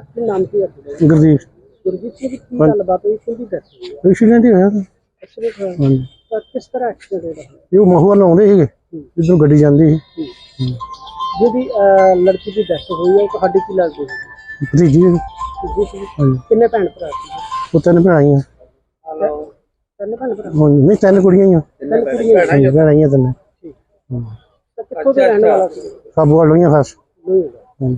ਕੀ ਨਾਮ ਗੁਰਦੀਪ। ਸਿੰਘ ਜੀ ਕੀ ਗੱਲਬਾਤ ਹੋਈ? ਡੈਥ ਹੋਈ ਹੈ ਐਕਸੀਡੈਂਟ ਹੀ ਹੋਇਆ। ਸੀ। ਐਕਸੀਡੈਂਟ ਹੋਇਆ। ਹਾਂਜੀ। ਤਾਂ ਕਿਸ ਤਰ੍ਹਾਂ ਐਕਸੀਡੈਂਟ ਹੋਇਆ? ਇਹ ਉਹ ਮਹੂਆ ਲਾਉਂਦੇ ਸੀਗੇ। ਇਧਰੋਂ ਗੱਡੀ ਜਾਂਦੀ ਸੀ। ਜਿਹਦੀ ਅਹ, ਲੜਕੀ ਦੀ ਡੈਥ ਹੋਈ ਹੈ ਉਹ ਤੁਹਾਡੀ ਕੀ ਲੱਗਦੀ ਹੈ? ਭਤੀਜੀ ਸੀ। ਜੀ ਸੀ। ਹਾਂਜੀ। ਕਿੰਨੇ ਭੈਣ ਭਰਾ ਸੀ? ਉਹ ਤਿੰਨ ਭੈਣਾਂ ਆਈਆਂ। ਤਿੰਨ ਭੈਣ ਭਰਾ? ਹਾਂਜੀ ਨਹੀਂ ਤਿੰਨ ਕੁੜੀਆਂ ਹੀ ਆ ਤਿੰਨ ਕੁੜੀਆਂ ਹਾਂਜੀ ਭੈਣਾਂ ਆਈਆਂ ਤਿੰਨ। ਤਾਂ ਕਿੱਥੋਂ ਦੇ ਰਹਿਣ ਵਾਲਾ ਸੀ? ਕਾਬੂ ਵਾਲ ਹੋਈਆਂ ਖਾਸ। ਨਹੀਂ ਹੈਗਾ। ਹਾਂਜੀ।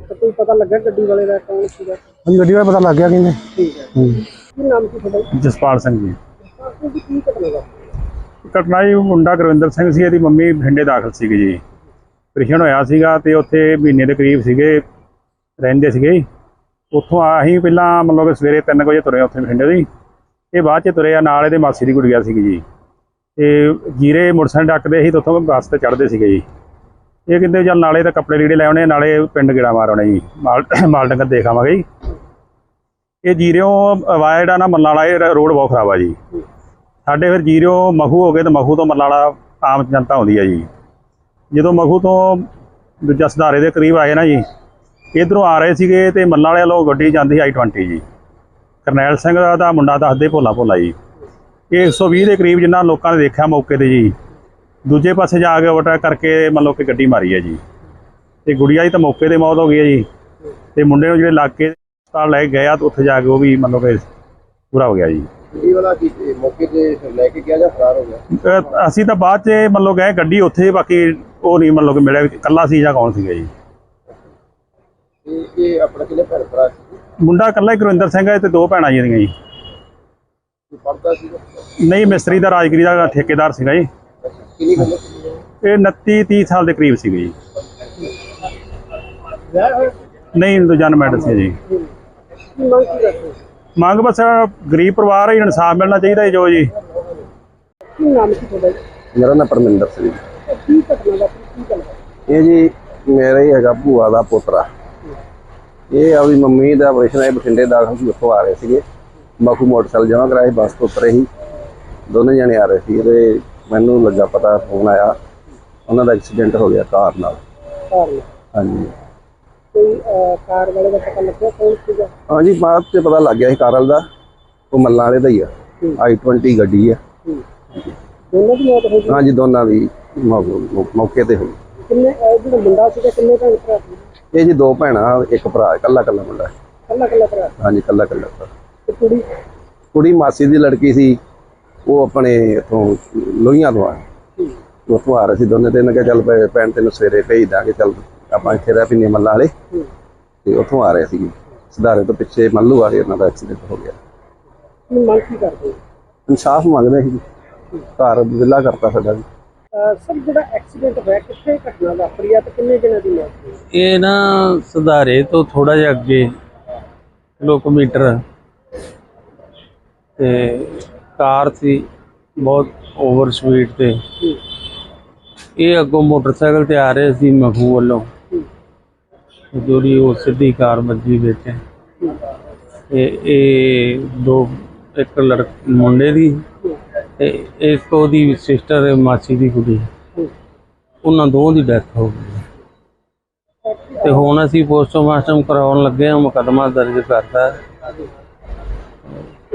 ਤਾਂ ਕੋਈ ਪਤਾ ਲੱਗਾ ਗੱਡੀ ਵਾਲੇ ਦਾ ਕੌਣ ਸੀਗਾ? ਹਾਂਜੀ, ਗੱਡੀ ਵਾਲਾ ਪਤਾ ਲੱਗ ਗਿਆ ਕਹਿੰਦੇ ਠੀਕ ਹੈ। ਹਾਂਜੀ ਕੀ ਨਾਮ ਕੀ ਤੁਹਾਡਾ ਜੀ? ਜਸਪਾਲ ਸਿੰਘ ਜੀ। ਆਹ ਤੁਸੀਂ ਕੀ ਘਟਨਾ ਦਾ ਘਟਨਾ ਜੀ ਮੁੰਡਾ ਗੁਰਵਿੰਦਰ ਸਿੰਘ ਸੀ ਇਹਦੀ ਮੰਮੀ ਬਠਿੰਡੇ ਦਾਖਲ ਸੀਗੀ ਜੀ। ਆਪਰੇਸ਼ਨ ਹੋਇਆ ਸੀਗਾ ਤੇ ਉੱਥੇ ਮਹੀਨੇ ਦੇ ਕਰੀਬ ਸੀਗੇ ਰਹਿੰਦੇ ਸੀਗੇ ਉੱਥੋਂ ਆ ਅਸੀਂ ਪਹਿਲਾਂ ਮਤਲਬ ਸਵੇਰੇ 3 ਵਜੇ ਤੁਰੇ ਉੱਥੇ ਬਠਿੰਡੇ ਦੀ। ਇਹ ਬਾਅਦ ਚ ਤੁਰੇ ਆ ਨਾਲ ਇਹਦੇ ਮਾਸੀ ਦੀ ਗੁੜੀਆ ਸੀਗੀ ਜੀ। ਤੇ ਜੀਰੇ ਮੋਟਰਸਾਈਕਲ ਡੱਕਦੇ ਸੀ ਤੇ ਉੱਥੋਂ ਬੱਸ ਤੇ ਚੜ੍ਹਦੇ ਸੀਗੇ ਜੀ। ਇਹ ਕਹਿੰਦੇ ਚੱਲ ਨਾਲੇ ਤਾਂ ਕੱਪੜੇ ਲੀੜੇ ਲੈ ਆਉਣੇ, ਨਾਲੇ ਪਿੰਡ ਗੇੜਾ ਮਾਰ ਆਉਣੇ ਜੀ। ਮਾਲ ਮਾਲ ਡੰਗਰ ਦੇਖ ਆਵਾਂਗੇ ਜੀ। ਇਹ ਜੀਰਿਓ ਵਾਇਆ ਜਿਹੜਾ ਨਾ ਮੱਲਾਂ ਵਾਲਾ, ਇਹ ਰੋਡ ਬਹੁਤ ਖਰਾਬ ਆ ਜੀ। ਸਾਡੇ ਫਿਰ ਜੀਰਿਓ ਮਖੂ ਹੋ ਗਏ ਤੇ ਮਖੂ ਤੋਂ ਮੱਲਾਲਾ ਆਮ ਜਨਤਾ ਆਉਂਦੀ ਆ ਜੀ। ਜਦੋਂ ਮਖੂ ਤੋਂ ਦੂਜਾ ਸੁਧਾਰੇ ਦੇ ਕਰੀਬ ਆਏ ਨਾ ਜੀ, ਇਧਰੋਂ ਆ ਰਹੇ ਸੀਗੇ ਤੇ ਮੱਲਾਂ ਵਾਲੇ ਵੱਲੋਂ ਗੱਡੀ ਜਾਂਦੀ ਆਈ 20 ਜੀ। ਕਰਨੈਲ ਸਿੰਘ ਦਾ ਮੁੰਡਾ ਦੱਸਦੇ ਭੋਲਾ ਭੋਲਾ ਜੀ। ਇਹ 120 ਦੇ ਕਰੀਬ ਜਿੰਨਾ ਲੋਕਾਂ ਨੇ ਦੇਖਿਆ ਮੌਕੇ ਤੇ ਜੀ। ਦੂਜੇ ਪਾਸੇ ਜਾ ਕੇ ਓਵਰਟੇਕ ਕਰਕੇ ਮੰਨ ਲਓ ਕਿ ਗੱਡੀ ਮਾਰੀ ਹੈ ਜੀ। ਤੇ ਗੁੜੀਆ ਦੀ ਤਾਂ ਮੌਕੇ ਤੇ ਮੌਤ ਹੋ ਗਈ ਹੈ ਜੀ। ਤੇ ਮੁੰਡੇ ਨੂੰ ਜਿਹੜੇ ਇਲਾਕੇ ਹਸਪਤਾਲ ਲੈ ਕੇ ਗਏ ਆ ਤੇ ਉੱਥੇ ਜਾ ਕੇ ਉਹ ਵੀ ਮੰਨ ਲਓ ਕਿ ਪੂਰਾ ਹੋ ਗਿਆ ਜੀ। ਗੱਡੀ ਵਾਲਾ ਕੀ ਇਹ ਮੌਕੇ ਤੇ ਲੈ ਕੇ ਗਿਆ ਜਾਂ ਫਰਾਰ ਹੋ ਗਿਆ? ਅਹ ਅਸੀਂ ਤਾਂ ਬਾਅਦ ਚ ਮੰਨ ਲਓ ਗਏ ਗੱਡੀ ਉੱਥੇ ਬਾਕੀ ਉਹ ਨਹੀਂ ਮੰਨ ਲਓ ਕਿ ਮਿਲਿਆ ਵੀ ਇਕੱਲਾ ਸੀ ਜਾਂ ਕੌਣ ਸੀਗਾ ਜੀ। ਤੇ ਇਹ ਆਪਣਾ ਕਿਹਨੇ ਭੈਣ ਭਰਾ ਸੀ? ਮੁੰਡਾ ਇਕੱਲਾ ਹੀ ਗੁਰਵਿੰਦਰ ਸਿੰਘ ਹੈ ਤੇ ਦੋ ਭੈਣਾਂ ਜੀ ਇਹਦੀਆਂ ਜੀ। ਕੋਈ ਪੜਦਾ ਸੀ? ਨਹੀਂ ਮਿਸਤਰੀ ਦਾ ਰਾਜਗਰੀ ਦਾ ਠੇਕੇਦਾਰ ਸੀਗਾ ਜੀ। ਕਿੰਨੀ ਇਹ 29 30 ਸਾਲ ਦੇ ਕਰੀਬ ਸੀਗੇ ਜੀ। ਨਹੀਂ ਦੂਜਾ ਮੈਡਲ ਸੀ ਜੀ। ਮੰਗ ਕੀ ਕਰਦੇ ਮੰਗ ਬਸ ਗਰੀਬ ਪਰਿਵਾਰ ਹੈ ਇਨਸਾਫ ਮਿਲਣਾ ਚਾਹੀਦਾ ਹੈ ਜੋ ਜੀ। ਕੀ ਨਾਮ ਕੀ ਤੁਹਾਡਾ ਜੀ? ਮੇਰਾ ਨਾਮ ਪਰਮਿੰਦਰ ਸਿੰਘ। ਕੀ ਘਟਨਾ ਦਾ ਕੀ ਗੱਲਬਾਤ ਇਹ ਜੀ ਮੇਰਾ ਹੀ ਹੈਗਾ ਭੂਆ ਦਾ ਪੋਤਰਾ ਇਹ ਆਪਦੀ ਮੰਮੀ ਦਾ ਆਪਰੇਸ਼ਨ ਹੈ ਬਠਿੰਡੇ ਦਾਖਲ ਸੀ ਉੱਥੋਂ ਆ ਰਹੇ ਸੀਗੇ। ਮਖੂ ਮੋਟਰਸਾਈਕਲ ਜਮ੍ਹਾਂ ਕਰਾਏ ਬੱਸ ਤੋਂ ਉਤਰੇ ਸੀ। ਦੋਨੇ ਜਣੇ ਆ ਰਹੇ ਸੀ ਤੇ ਮੈਨੂੰ ਲੱਗਾ ਪਤਾ ਫੋਨ ਆਇਆ। ਉਹਨਾਂ ਦਾ ਐਕਸੀਡੈਂਟ ਹੋ ਗਿਆ ਕਾਰ ਨਾਲ। ਹਾਂਜੀ। ਕੋਈ ਅਹ, ਕਾਰ ਵਾਲੇ ਦਾ ਪਤਾ ਲੱਗਿਆ ਕੌਣ ਸੀਗਾ? ਹਾਂਜੀ ਬਾਅਦ ਚ ਪਤਾ ਲੱਗ ਗਿਆ ਸੀ ਕਾਰਲ ਦਾ। ਉਹ ਮੱਲਾਂ ਵਾਲੇ ਦਾ ਹੀ ਆ। i20 ਗੱਡੀ ਆ। ਦੋਨਾਂ ਦੀ ਮੌਤ ਹੋ ਗਈ? ਹਾਂਜੀ ਦੋਨਾਂ ਦੀ ਮੌ- ਮੌ- ਮੌਕੇ ਤੇ ਹੋਈ। ਕਿੰਨੇ ਇਹ ਜਿਹੜਾ ਮੁੰਡਾ ਸੀਗਾ ਕਿੰਨੇ ਭੈਣ ਭਰਾ ਸੀ? ਇਹ ਜੀ ਦੋ ਭੈਣਾਂ ਇੱਕ ਭਰਾ ਇਕੱਲਾ ਇਕੱਲਾ ਮੁੰਡਾ। ਕੱਲਾ ਕੱਲਾ ਭਰਾ? ਹਾਂਜੀ ਇਕੱਲਾ ਇਕੱਲਾ ਭਰਾ। ਤੇ ਕੁੜੀ? ਕੁੜੀ ਮਾਸੀ ਦੀ ਲੜਕੀ ਸੀ। ਉਹ ਆਪਣੇ ਇਥੋਂ ਲੋਹੀਆਂ ਤੋਂ ਆ। ਉੱਥੋਂ ਆ ਰਹੇ ਸੀ ਦੋਨੇ ਤੇ ਇਹਨਾਂ ਕਿਹਾ ਚੱਲ ਭੈ- ਭੈਣ ਤੈਨੂੰ ਸਵੇਰੇ ਭੇਜ ਦਾਂਗੇ ਚੱਲ ਆਪਾਂ ਇੱਥੇ ਰਹਿ ਪਿੰਨੇ ਮੱਲਾ ਵਾਲੇ। ਤੇ ਉੱਥੋਂ ਆ ਰਹੇ ਸੀ ਸਿਧਾਰੇ ਤੋਂ ਪਿੱਛੇ ਮੱਲੂ ਵਾਲੇ ਉਹਨਾਂ ਦਾ ਐਕਸੀਡੈਂਟ ਹੋ ਗਿਆ। ਮੰਗ ਕੀ ਕਰਦੇ? ਇਨਸਾਫ ਮੰਗਦੇ ਸੀ। ਘਰ ਵਿਲਾ ਕਰਤਾ ਸਾਡਾ ਵੀ। ਅਹ ਸਰ ਜਿਹੜਾ ਐਕਸੀਡੈਂਟ ਹੋਇਆ ਕਿੱਥੇ ਘਟਨਾ ਵਾਪਰੀ ਆ ਤੇ ਕਿੰਨੇ ਜਣਾਂ ਦੀ ਮੌਤ ਹੋਈ? ਇਹ ਨਾ ਸੁਧਾਰੇ ਤੋਂ ਥੋੜਾ ਜਿਹਾ ਅੱਗੇ ਕਿਲੋਮੀਟਰ। ਤੇ ਕਾਰ ਸੀ, ਬਹੁਤ ਓਵਰ ਸਪੀਡ ਤੇ। ਇਹ ਅੱਗੋਂ ਮੋਟਰਸਾਈਕਲ ਤੇ ਆ ਰਹੇ ਸੀ ਮਖੂ ਵੱਲੋਂ। ਜਿਹੜੀ ਉਹ ਸਿੱਧੀ ਕਾਰ ਵੱਜੀ ਵਿੱਚ। ਤੇ ਇਹ ਦੋ, ਇੱਕ ਲੜਕ, ਮੁੰਡੇ ਦੀ ਤੇ ਇੱਕ ਉਹਦੀ ਸਿਸਟਰ ਮਾਸੀ ਦੀ ਕੁੜੀ। ਉਹਨਾਂ ਦੋਵਾਂ ਦੀ ਡੈਥ ਹੋ ਗਈ। ਤੇ ਹੁਣ ਅਸੀਂ ਪੋਸਟਮਾਰਟਮ ਕਰਾਉਣ ਲੱਗੇ ਹਾਂ, ਮੁਕੱਦਮਾ ਦਰਜ ਕਰਤਾ।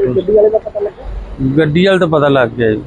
ਗੱਡੀ ਵਾਲੇ ਦਾ ਪਤਾ ਲੱਗਾ ਗੱਡੀ ਵਾਲੇ ਤਾਂ ਪਤਾ ਲੱਗ ਗਿਆ ਜੀ।